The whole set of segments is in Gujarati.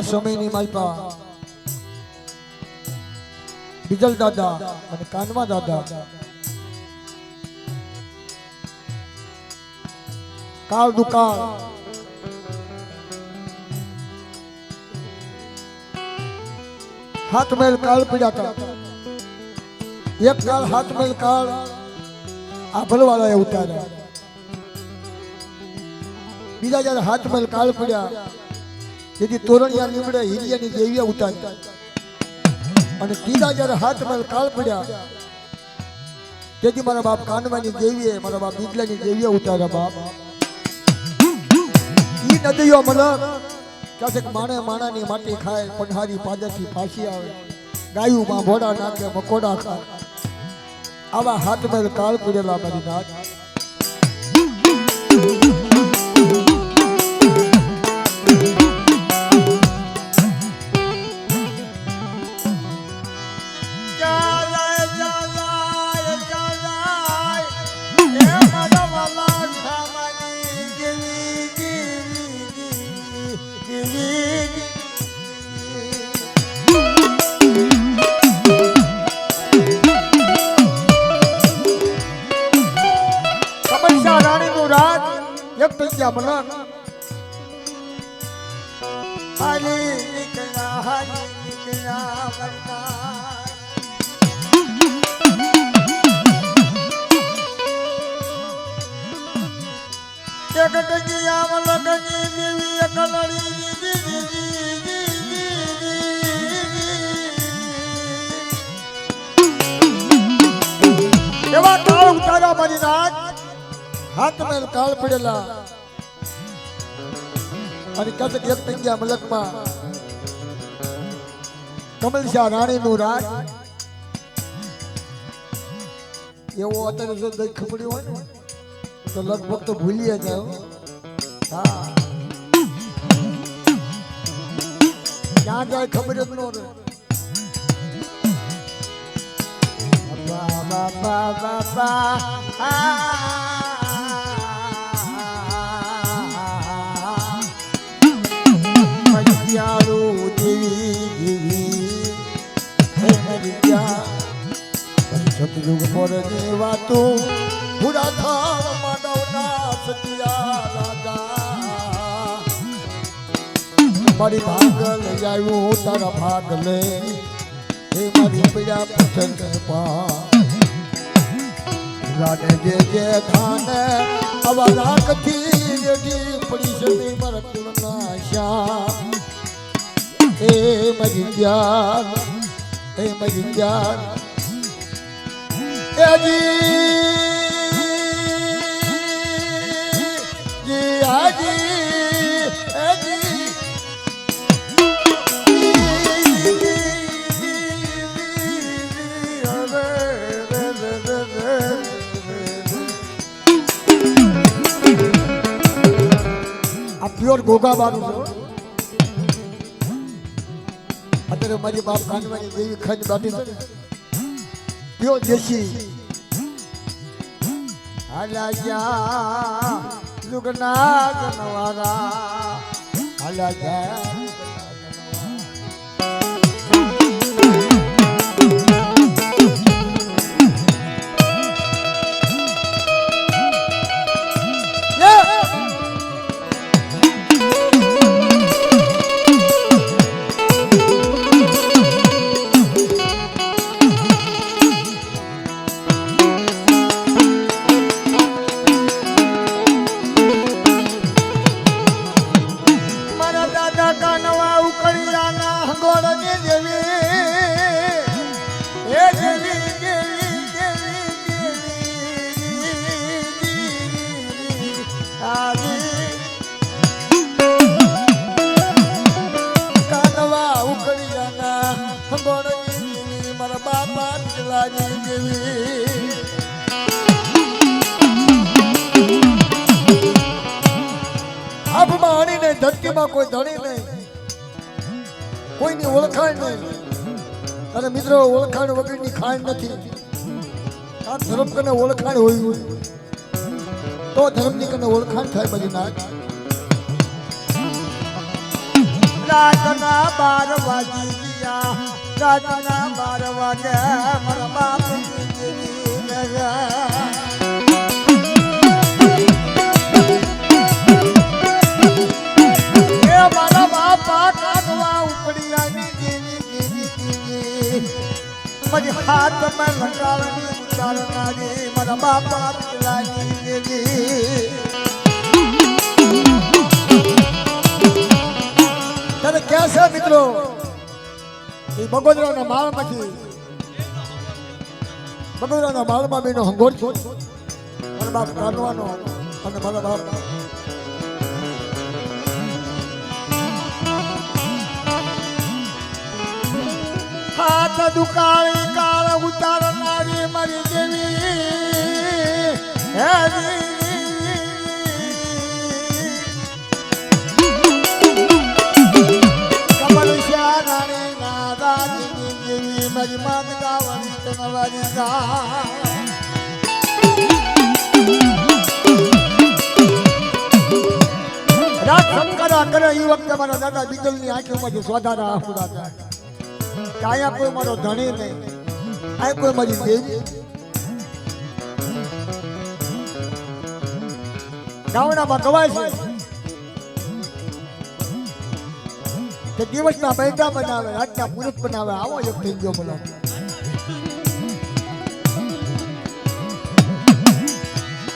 એવા સમયની માલપા બીજલ દાદા અને કાનવા દાદા કાળ દુકાળ હાથ મેલ કાળ પીડ્યા હતા એક કાળ હાથ મેલ કાળ આ ભલવાળાએ ઉતાર્યા બીજા જયારે હાથ મેલ કાળ પડ્યા તેથી તોરણિયા નીમડે હિરિયાની દેવીએ ઉતારી. અને ત્રીજા જયારે હાથ મેલ કાળ પડ્યા, તેથી મારા બાપ કાનવાની દેવીએ મારા બાપ બીજલાની દેવીએ ઉતાર્યા બાપ. ઈ નદીઓ મલક ક્યાંક માણે માણાની માટી ખાય, પંઢારી પાદરથી ફાંસી આવે. ગાયુમાં ભોડા નાખે, મકોડા ખાય. આવા હાથમાં કાળ પડેલા મારી નાથ એવો અત્યારે જો હોય તો લગભગ તો ભૂલીએ જાય હા. ક્યાં જાય ખબર જ ન રહે. Ba ba. મરિયાળું દેવી દેવી હે મરિયા સતયુગ પૂરા થાળ માનવના સતિયા રાજા મારી ભાગ આવ્યું, તારા ભાગલે હે મારી પીડા પસંદ પા રાને જે જે થાને આવા રાખથી રેડી પડી છે મારા કુળના એ જાન હે મારી જાન જી જી આજી પ્યોર ગોગા બાનું છે. અત્યારે મારી બાપ કાનવાની દેવી ખંજ બાટી છે પ્યોર દેશી. હાલા જા, લુગના નવારા. હાલા જા. હણીને કોઈ ધણી નહીં. કોઈની ઓળખાણ નહીં. અને મિત્રો, ઓળખાણ વગરની ખાણ નથી. આ ધર્મ કને ઓળખાણ હોય તો ધર્મની કને ઓળખાણ થાય બધી નાચ રાતના બાર વાગી ગયા. રાતના બાર વાગે મારા બાપ મારી હાથમાં લગાવવાની ઉતારનારી મારા બાપા લાગી દેવી તને ક્યાં છે મિત્રો? એ બગોદરાના માળમાંથી. બગોદરાના માળમાં બેનો હંગોર છો મારા બાપ કાઢવાનો અને મારા બાપ હાથ દુકાળી કાળ ઉતારનારી મારી દેવી. હે મારી માત ગાવાની રાત સંકરા કરે એ વખતે મારા દાદા બીજલની આંખોમાંથી સ્વાધારા આંખુડા જાય કે અહીંયા કોઈ મારો ધણી નહીં. આ કોઈ મારી દેવી ગામડામાં ગવાય છે. કે દિવસના પૈસા બનાવે રાતના પુરુષ બનાવે, આવો એક થઈ ગયો બોલો.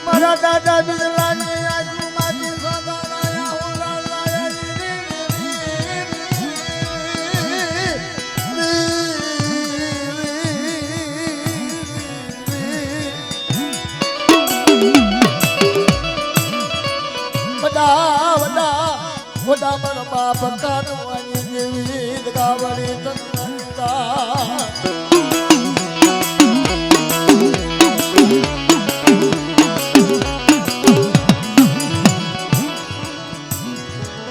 મારા દાદા બિરલાની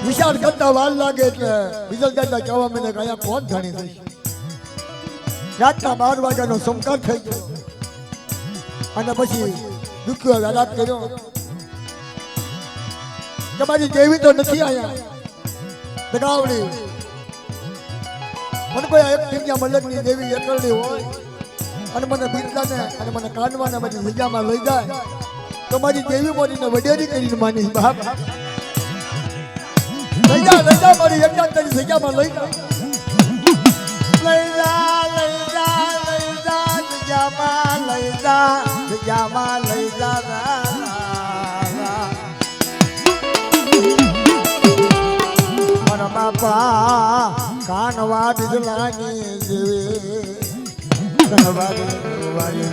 વિચાર કરતા વાર લાગે એટલે બીજા કરતા કહેવા મને અહીંયા કોણ જાણી થઈ રાતના બાર વાગ્યાનો સંકાર થઈ ગયો. અને પછી દુખ્યો આરાપ કર્યો. તમારી દેવી તો નથી અહીંયા. દગાવડી મને કોઈ એક દિવ્યા મલકની દેવી એકલડી હોય, અને મને બિરદાને અને મને કાનવાને બધી જગ્યામાં લઈ જાય, તો મારી દેવી બોલીને વડેરી કરીને માની બાપ. લઈ જા લઈ જા, મારી એકદમ તારી જગ્યામાં લઈ જા. લઈ જા લઈ જા લઈ જા જગ્યામાં લઈ જા જગ્યામાં લઈ જા બાપા કાનવા દીધલાની જેવી. કનવારી વારી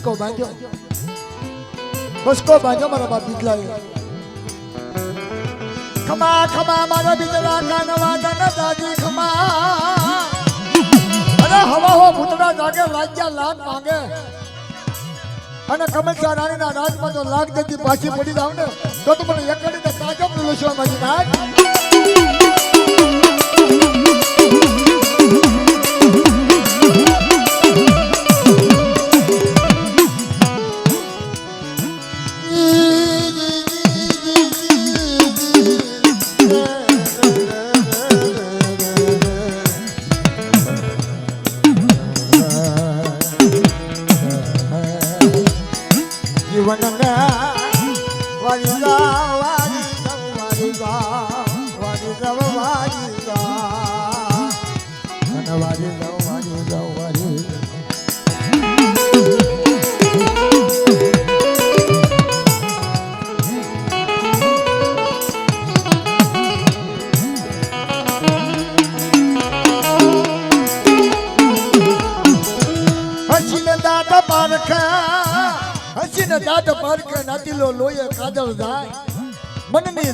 બસકો બાંધ્યો બસકો બાંધ્યો મારા બાપ બીજલાએ ખમા ખમા મારા બીજલા કાનવા તને દાદી ખમા અરે હવા હો ભૂતડા જાગે લાગ્યા લાગ માંગે અને કમલસા રાણીના રાજમાં જો લાગ દેતી પાછી પડી જાવ ને તો તું મને એકડી ને કાજો પીલું મારી નાખ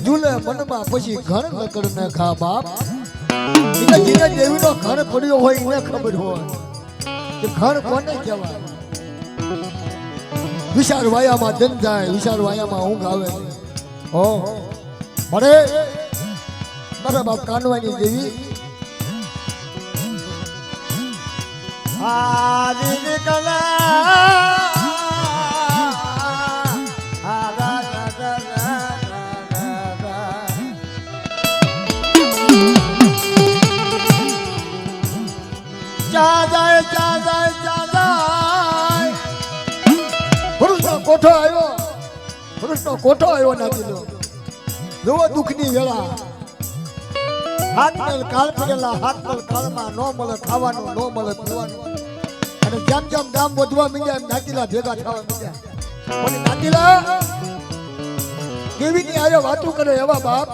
ઝૂલે મનમાં પછી ઘર નકર ને ખા બાપ. એટલે દેવી નો ઘર પડ્યો હોય એને ખબર હોય કે ઘર કોને કહેવાય. વિશાળ વાયામાં જન જાય, વિશાળ વાયામાં ઊંઘ આવે. હો, મળે. મારા બાપ કાનવાની દેવી. આ નીકળા કોઠો આવ્યો પુરુષનો કોઠો આવ્યો નાતીલો જુઓ દુઃખની વેળા. હાથ કાળ પડેલા હાથ કાળમાં નો મળે, ખાવાનું નો મળે, પીવાનું. અને જેમ જેમ ગામ વધવા મીડ્યા, એમ નાતીલા ભેગા થવા મીડ્યા. નાતીલા, કેવી ની આરે વાતું કરે એવા બાપ?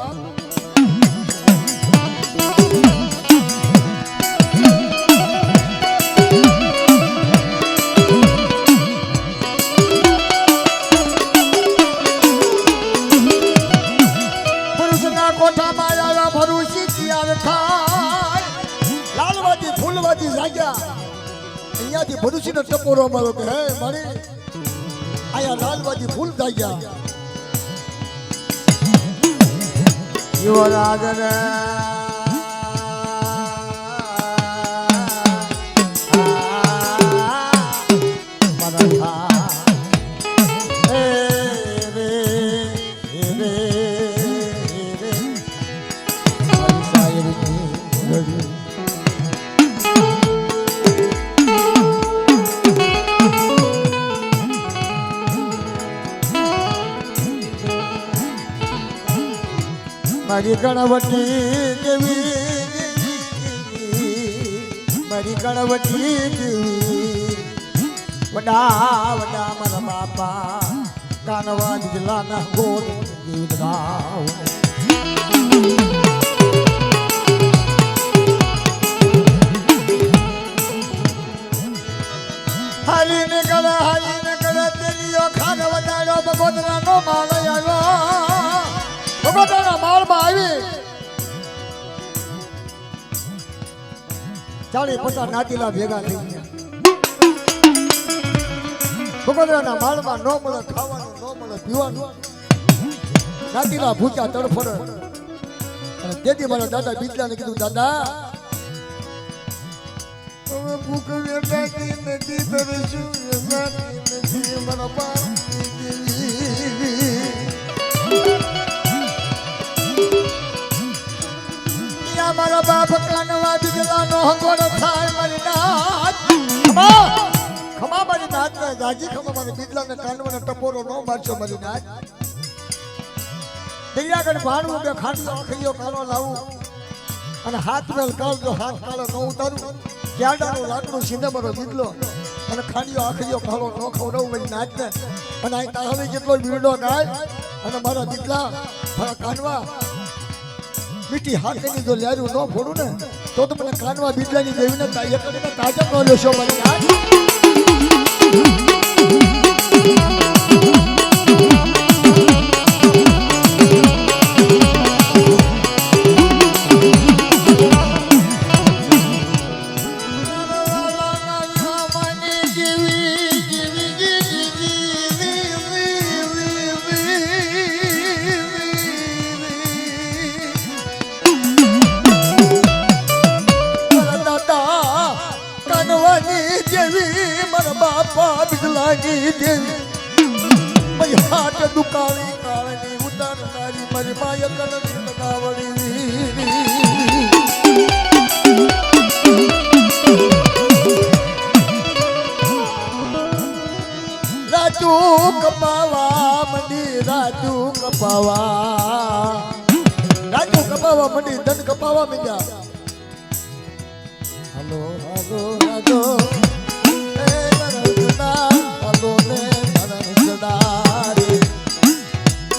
જાગ્યા અહીંયાથી ભરુસીનો ટપોરો અમારો કે હે મારી આયા લાલબાજી ફૂલ જાગ્યા યુવરાજ રે મારી ગણવટી કેવી? મારી ગણવટી કેવી? વડા વડા મારા બાપા કાનવા જિલ્લાના ગાવ ચાલી પચાસ નાતીલા ભેગા થઈ ગયા. ભગવતાના માળમાં નો મળે, ખાવાનું નો મળે, પીવાનું. નાતીલા ભૂખ્યા તડફડ અને તેથી મારા દાદા બીજલાને કીધું, દાદા હવે ભૂખ વેટાતી નથી તરશું વેટાતી મારા બાપની મારા બાપ કાનવા બીજલાનો હંગોડો થાય મારી નાથ ખમા ખમા મારી નાથ ને જાજી ખમા મારી બીજલાને કાનવાને ટપોરો નો મારશો મારી નાથ દરિયાગઢ ભાણવું કે ખાટલો ખૈયો કાળો લાવું. અને હાથ મેલ કાળજો હાથ કાળો ન ઉતારું. ક્યાડાનું લાકડું સીધે મારો બીજલો અને ખાડીઓ આખરીયો કાળો ન ખવડાવું મારી નાત ને અને અહીં તાહલી જેટલો બીડો ગાય. અને મારા દીકલા મારા કાનવા મીઠી હાથની જો લેરું ન ફોડું ને, તો તમને મને કાનવા બીજલાની દેવીને તા- એક કરીને તાજબ ન લેશો મારા રાજુ કપાવા કપાવા. રાજુ કપાવા, મંડી ધન કપાવા મીંડ્યા હલો હલો હાલો, એ.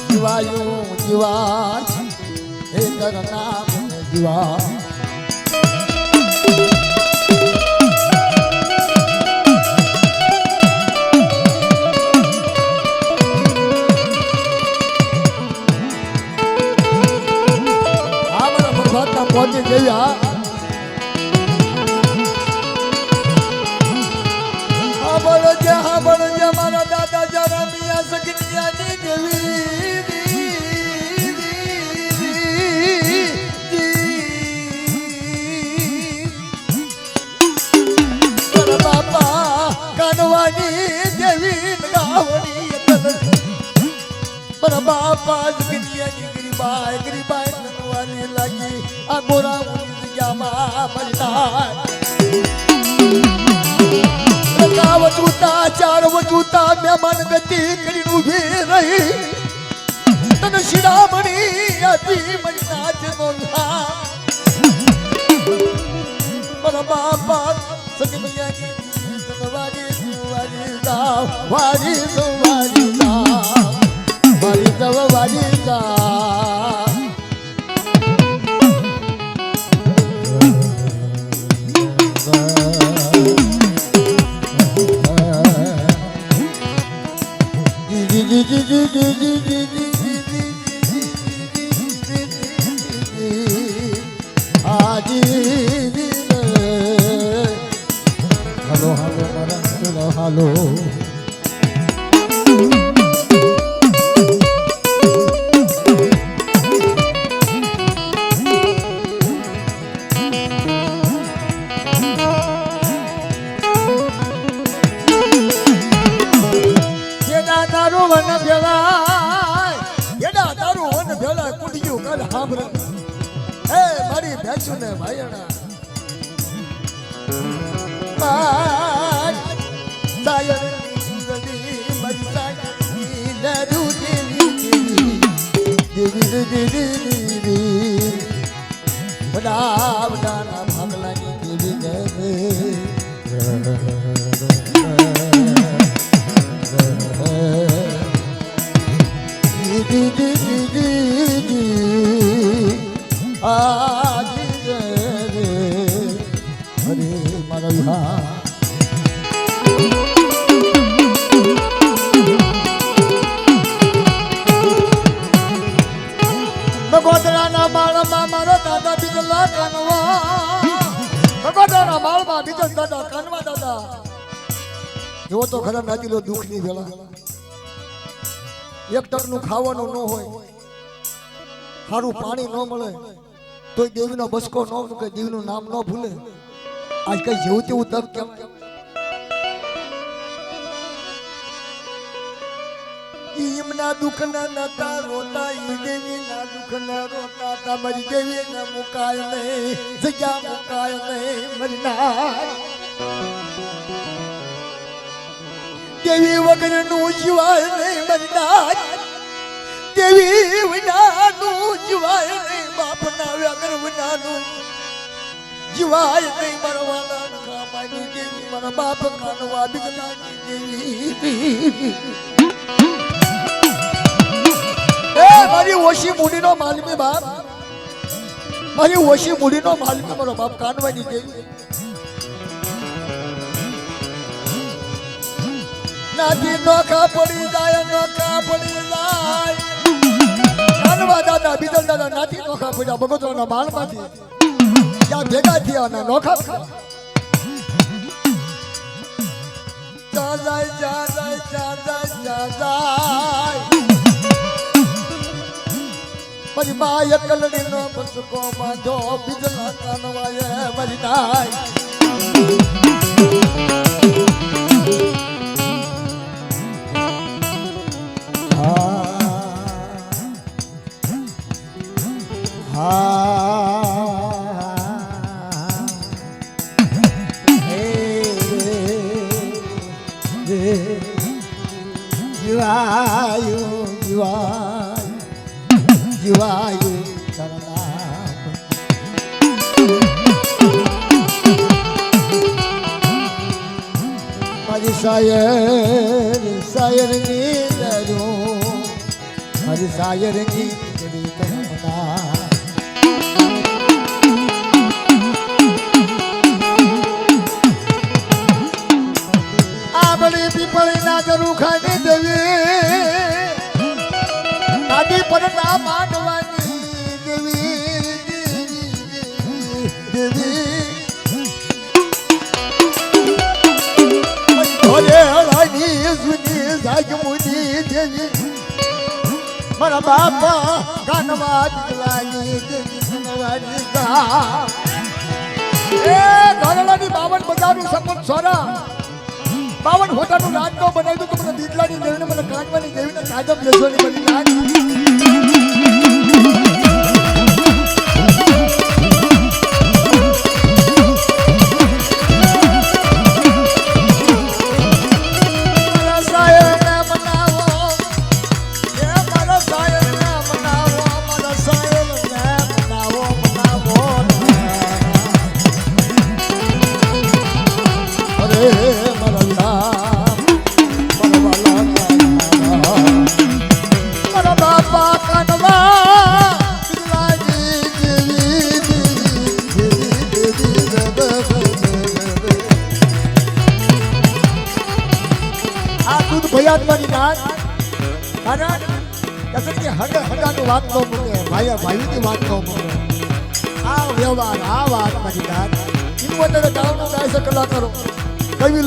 જીવાયું જીવા હે કરના જીવા ભગવાનના પહોંચી ગયા હા ગતિ કરીને ઊભી રહી. તને શિરામણી આપી મરના જનો મારા બાપા સગમિયાની વારી વારી જાવ વારી તારું વન કાલ હાંભળ હે મારી ભેંસુ ને ભાયણા ની મારી લડુ દેવી દેવી દેવી દેવી દેવી બડા બડા ના ભાગલાની દેવી ભગવતરાના માળમાં મારા દાદા બીજલા કાનવા. ભગવતરાના માળમાં બીજલ દાદા કાનવા દાદા. જો તો ખરા નાતીલો દુઃખની વેળા. એક ટકનું ખાવાનું ન હોય, સારું પાણી ન મળે. તોય દેવનો બસકો ન કે દેવનું નામ ન ભૂલે. આજ જેવું તેવું તપ કેમ? ઈમના દુઃખના નતા રોતા, ઈ દેવીના દુઃખના રોતા તમારી દેવીને મુકાય નહીં જગ્યા મુકાય નહીં મરનાર. દેવી વગરનું જીવાય નહીં મરનાર. દેવી વિનાનું જીવાય નહીં બાપના વગર વિનાનું. જીવાય નહીં મરવાના કામાની દેવી મારા બાપ કાનવા બિગલાની દેવી. એ મારી ઓછી મૂડીનો માલમી બાપ. મારી ઓછી મૂડીનો માલમી મારો બાપ કાનવાની દેવી. નાદી નોખા પડી જાય, નોખા પડી જાય. કાનવા દાદા, બીજલ દાદા નાથી નોખા પડ્યા બગોતરાના બાળમાંથી ત્યાં ભેગા થયા અને નોખા ચાલાય ચાલાય ચાલાય ચાલાય પછી મા એકલડી નો બસકો બાંધો, બીજલા કાનવાય મરી નાય. આંબળી પીપળીના જરૂર ખાઈ દેવી. આડી ના માંડવાની દેવી દેવી મારા બાપા કાનવા દીકલાની સનવાની ગા એ ઘરડાની બાવન બજારનું સપન સોરા. બાવન હોટાનું રાજ તો બનાવ્યું તો મને દીટલાની દેવીને મને કાઢવાની દેવીને કાજબ લેસવાની બધી રાજ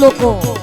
કવિ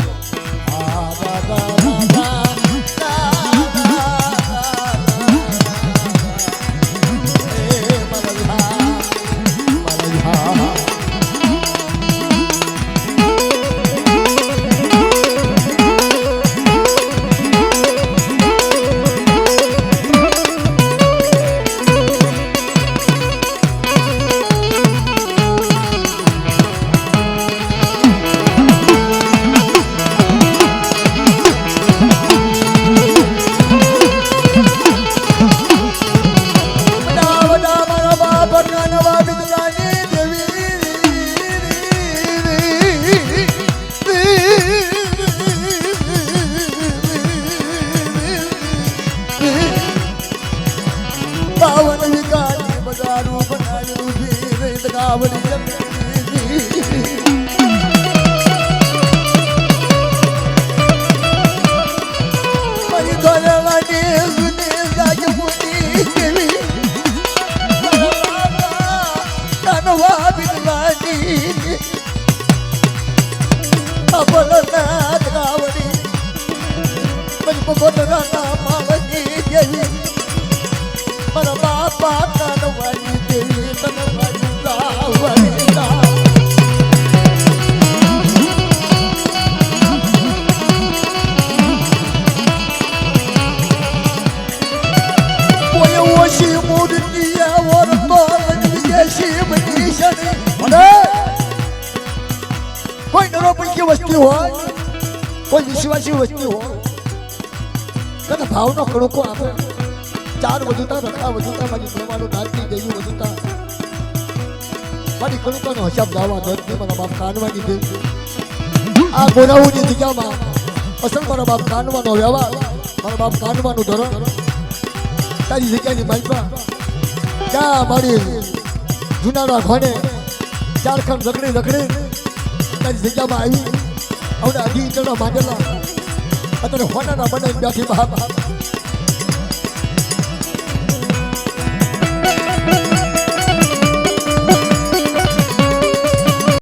அவனுக்கு કોઈ નરો વસ્તી હોય, કોઈ વિશ્વાસી વસ્તી હોય, તને ભાવનો કડકો આપે. ચાર વધુતા રખા વધુતા મારી પ્રમાણો નાચી ગયું વધુતા મારી કડકાનો હસાબ લાવવા ધરતી મારા બાપ કાનવાની દે. આ ગોરાઉની જગ્યામાં અસલ મારા બાપ કાનવાનો વ્યવહાર, મારા બાપ કાનવાનું ધોરણ. તારી જગ્યાની માલપા ક્યાં મારી જુનાડા ખોને ઝારખંડ રખડી રખડી તારી જગ્યામાં આવી. હવે અઢી ચડો માંડેલા. અત્યારે હોનાના બનાવી બેઠી બાપ.